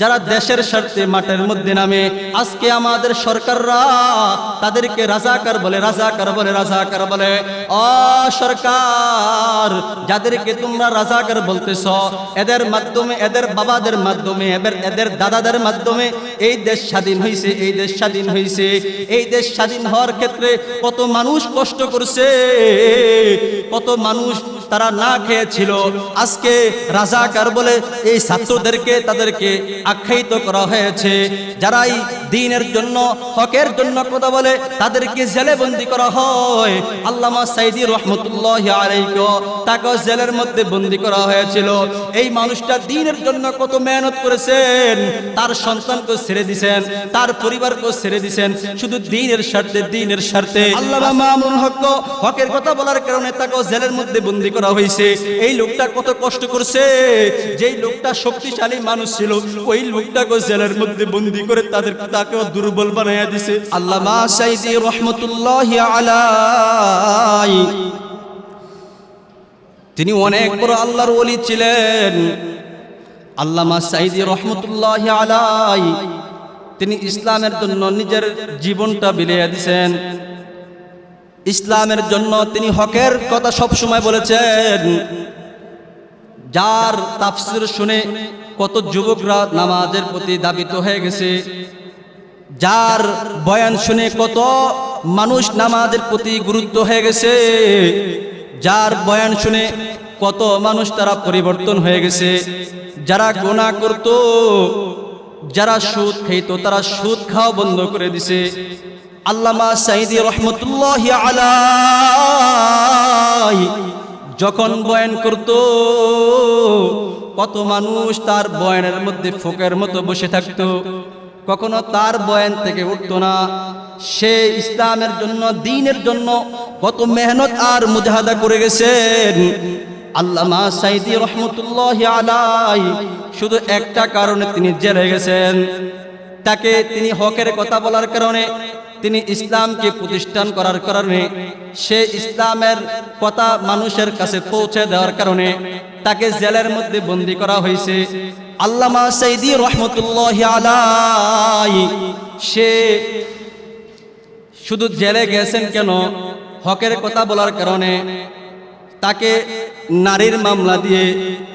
যারা দেশের স্বার্থে মাঠের মধ্যে নামে, আজকে আমাদের সরকাররা তাদেরকে রাজাকার বলে রাজাকার বলে রাজাকার বলে। অ, সরকার, যাদেরকে তোমরা রাজাকার বলতেছ, এদের মাধ্যমে, এদের বাবাদের মাধ্যমে এদের এদের দাদাদের মাধ্যমে এই দেশ স্বাধীন হয়েছে এই দেশ স্বাধীন হয়েছে এই দেশ স্বাধীন হওয়ার ক্ষেত্রে কত মানুষ কষ্ট করছে, কত মানুষ তারা না খেয়েছিল। আজকে রাজাকার বলে এই ছাত্রদেরকে তাদেরকে আখ্যায়িত করা হয়েছে। যারাই দিনের জন্য হকের জন্য কথা বলে তাদেরকে জেলে বন্দি করা হয়। আল্লামা সাইদি রহমতুল্লাহ আলাইকে তাকে জেলের মধ্যে বন্দি করা হয়েছিল। এই মানুষটা দিনের জন্য কত মেহনত করেছেন তার সন্তানকে ছেড়ে দিছেন তার পরিবারকে ছেড়ে দিছেন শুধু দিনের স্বার্থে দিনের স্বার্থে। আল্লামা মামুন হক হকের কথা বলার কারণে তাকে জেলের মধ্যে বন্দি করা হয়েছে। এই লোকটা কত কষ্ট করছে। যেই লোকটা শক্তিশালী মানুষ ছিল, ওই লোকটাকে জেলের মধ্যে বন্দি করে তাদের তাকেও দুর্বল বানাইয়া দিছে। আল্লামা সাইদি রহমতুল্লাহ আলাই। তিনি অনেক বড় আল্লাহর ওলি ছিলেন। আল্লামা সাইদি রহমতুল্লাহ আলাই। তিনি ইসলামের জন্য নিজের জীবনটা বিলিয়ে দিছেন। ইসলামের জন্য তিনি হকের কথা সব সময় বলেছেন। যার তাফসির শুনে কত যুবকরা নামাজের প্রতি দাবিত হয়ে গেছে। যার বয়ান শুনে কত মানুষ নামাজের প্রতি গুরুত্ব হয়ে গেছে। যার বয়ান শুনে কত মানুষ তারা পরিবর্তন হয়ে গেছে। যারা গোনা করত, যারা সুদ খেত তারা সুদ খাওয়া বন্ধ করে দিছে। আল্লামা সাইদি রহমতুল্লাহ আলাই যখন বয়ান করত, কত মানুষ তার বয়ানের মধ্যে ফোকের মতো বসে থাকতো। কখনো তার বয়ান থেকে উঠতো না। সে ইসলামের জন্য, দিনের জন্য কত মেহনত আর মুজাহাদা করে গেছেন। আল্লামা সাইদি রহমতুল্লাহ আলাই শুধু একটা কারণে তিনি জেলে গেছেন। তাকে তিনি হকের কথা বলার কারণে তিনি ইসলামকে প্রতিষ্ঠান করার কারণে, সে ইসলামের কথা মানুষের কাছে পৌঁছে দেওয়ার কারণে তাকে জেলের মধ্যে বন্দি করা হয়েছে। আল্লামা সৈদি রহমতুল্লাহ আলাই সে শুধু জেলে গেছেন কেন? হকের কথা বলার কারণে তাকে নারীর মামলা দিয়ে,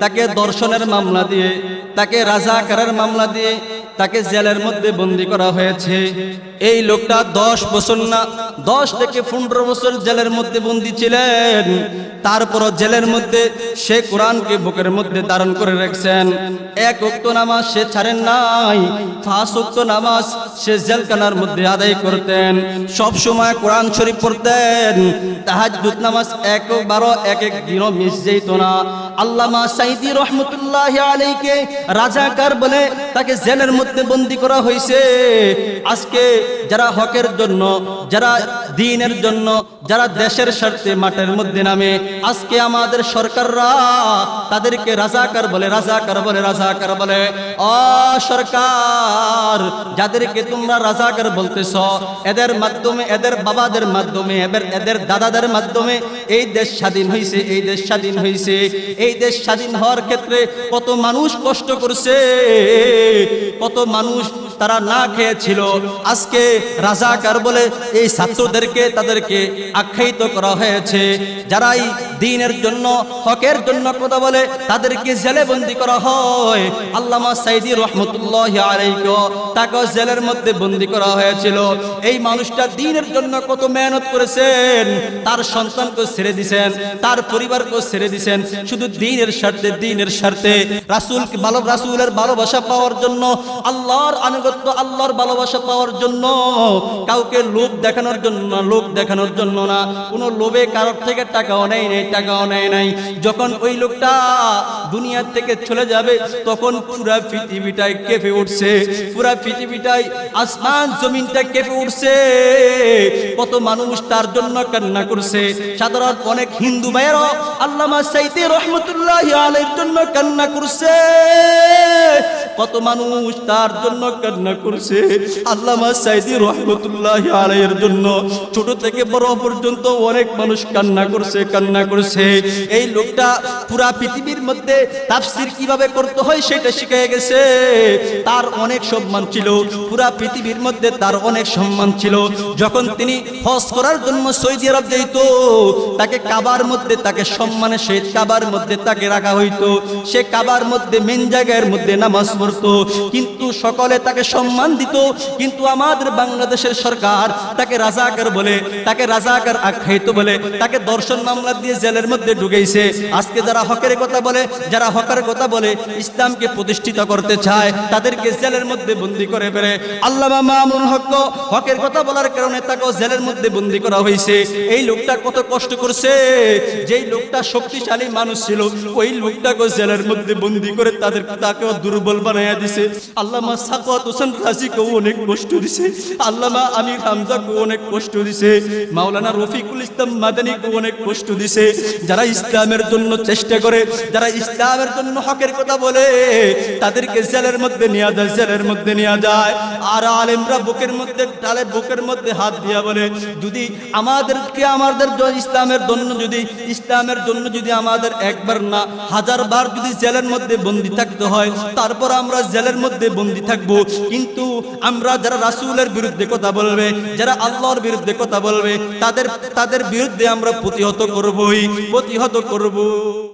তাকে দর্শনের মামলা দিয়ে, তাকে রাজাকারের মামলা দিয়ে তাকে জেলের মধ্যে বন্দি করা হয়েছে। এই লোকটা দশ বছর না, দশ থেকে পনেরো বছর জেলের মধ্যে বন্দি ছিলেন। তারপরও জেলের মধ্যে সে কোরআনকে বুকের মধ্যে ধারণ করে রেখেছেন। এক উক্ত নামাজ সে ছাড়েন নাই, পাঁচ উক্ত নামাজ সে জেলখানার মধ্যে আদায় করতেন। সব সময় কোরআন শরীফ পড়তেন। তাহাজ্জুদ নামাজ এক বারো এক এক দিনও মিস যেত না। আল্লামা সাইদি রহমতুল্লাহ আলাইকে রাজাকার বলে তাকে জেলের মধ্যে বন্দি করা হয়েছে। আজকে যারা হকের জন্য, যারা দিনের জন্য, যারা দেশের স্বার্থে মাঠের মধ্যে নামে, আজকে আমাদের সরকাররা তাদেরকে রাজাকার বলে রাজাকার বলে রাজাকার বলে। অ, সরকার, যাদেরকে তোমরা রাজাকার বলতেছ, এদের মাধ্যমে, এদের বাবাদের মাধ্যমে, এদের এদের দাদাদের মাধ্যমে এই দেশ স্বাধীন হয়েছে এই দেশ স্বাধীন হয়েছে এই দেশ স্বাধীন হওয়ার ক্ষেত্রে কত মানুষ কষ্ট করছে, কত মানুষ তারা না খেয়েছিল। আজকে রাজাকার বলে এই ছাত্রদেরকে তাদেরকে আখ্যায়িত করা হয়েছে। যারাই দিনের জন্য, হকের জন্য কথা বলে, তাদেরকে জেলে বন্দি করা হয়। আল্লামা সাইদি রহমতুল্লাহ আলাইকে তাকে জেলের মধ্যে বন্দি করা হয়েছিল। এই মানুষটা দিনের জন্য কত মেহনত করেছেন, তার সন্তানকে ছেড়ে দিছেন, তার পরিবারকে ছেড়ে দিছেন। শুধু দিনের স্বার্থে দিনের স্বার্থে রাসুল ভালো, রাসুলের ভালোবাসা পাওয়ার জন্য, আল্লাহর আনুগত্য, আল্লাহর ভালোবাসা পাওয়ার জন্য কাউকে লোভ দেখানোর জন্য লোভ দেখানোর জন্য না। কোনো লোভে কারোর থেকে টাকাও নেই নেই, টাকাও নেয় নাই। যখন ওই লোকটা দুনিয়ার থেকে চলে যাবে, তখন পুরা পৃথিবীটাই কেঁপে উঠছে। পুরা পৃথিবীটাই আসমান জমিনটা কেঁপে উঠছে। কত মানুষ তার জন্য কান্না করছে। সাধারণ অনেক হিন্দু ভাইয়েরও আল্লামা সাইতে রহমতুল্লাহ আলের জন্য কান্না করছে। কত মানুষ তার জন্য কান্না করছে। আল্লামা সাইদি রহমতুল্লাহ আলাইয়ের জন্য ছোট থেকে বড় পর্যন্ত অনেক মানুষ কান্না করছে কান্না করছে। এই লোকটা পুরা পৃথিবীর মধ্যে তাফসির কীভাবে করতে হয় সেটা শিখে গেছে। তার অনেক সম্মান ছিল, পুরা পৃথিবীর মধ্যে তার অনেক সম্মান ছিল। যখন তিনি হজ করার জন্য সৌদি আরব যেত তাকে কাবার মধ্যে তাকে সম্মানের সহিত কাবার মধ্যে তাকে রাখা হইতো। সে কাবার মধ্যে মেন জায়গার মধ্যে নামাজ পড়তো কিন্তু সকলে তাকে সম্মান দিত, কিন্তু আমাদের বাংলাদেশের সরকার তাকে রাজাকার বলে, তাকে রাজাকার আখ্যায়িত বলে, তাকে দর্শন মামলা দিয়ে জেলের মধ্যে ঢুকেছে আজকে যারা হকের কথা বলে, যারা হকের কথা বলে, ইসলামকে প্রতিষ্ঠিত করতে চায়, তাদেরকে জেলের মধ্যে বন্দি করে ফেলে। আল্লামা মামুন হক হকের কথা বলার কারণে তাকে জেলের মধ্যে বন্দি করা হয়েছে। এই লোকটা কত কষ্ট করছে? যেই লোকটা শক্তিশালী মানুষ ছিল, ওই লোকটাকে জেলের মধ্যে বন্দি করে তাদের তাকেও দুর্বল বানাইয়া দিছে। আল্লামা সাকাত হোসেন রাজিকেও অনেক কষ্ট দিছে। আল্লামা আমির হামজাকেও অনেক কষ্ট দিছে। মাওলানা রফিকুল ইসলাম মাদানিকেও অনেক কষ্ট দিছে। যারা ইসলামের জন্য চেষ্টা করে, যারা ইসলামের জন্য হকের কথা বলে, তাদেরকে জেলের মধ্যে নিয়ে যায়, জেলের মধ্যে নিয়ে যায়। আর আলেমরা বুকের মধ্যে, ডালে বুকের মধ্যে হাত দিয়া বলে, যদি আমাদেরকে, আমাদের ইসলামের জন্য যদি, ইসলামের জন্য যদি আমাদের একবার না হাজার বার যদি জেলের মধ্যে বন্দি থাকতে হয়, তারপর আমরা জেলের মধ্যে বন্দি থাকব। কিন্তু আমরা যারা রাসুলের বিরুদ্ধে কথা বলবে, যারা আল্লাহর বিরুদ্ধে কথা বলবে, তাদের তাদের বিরুদ্ধে আমরা প্রতিহত করবই, প্রতিহত করব।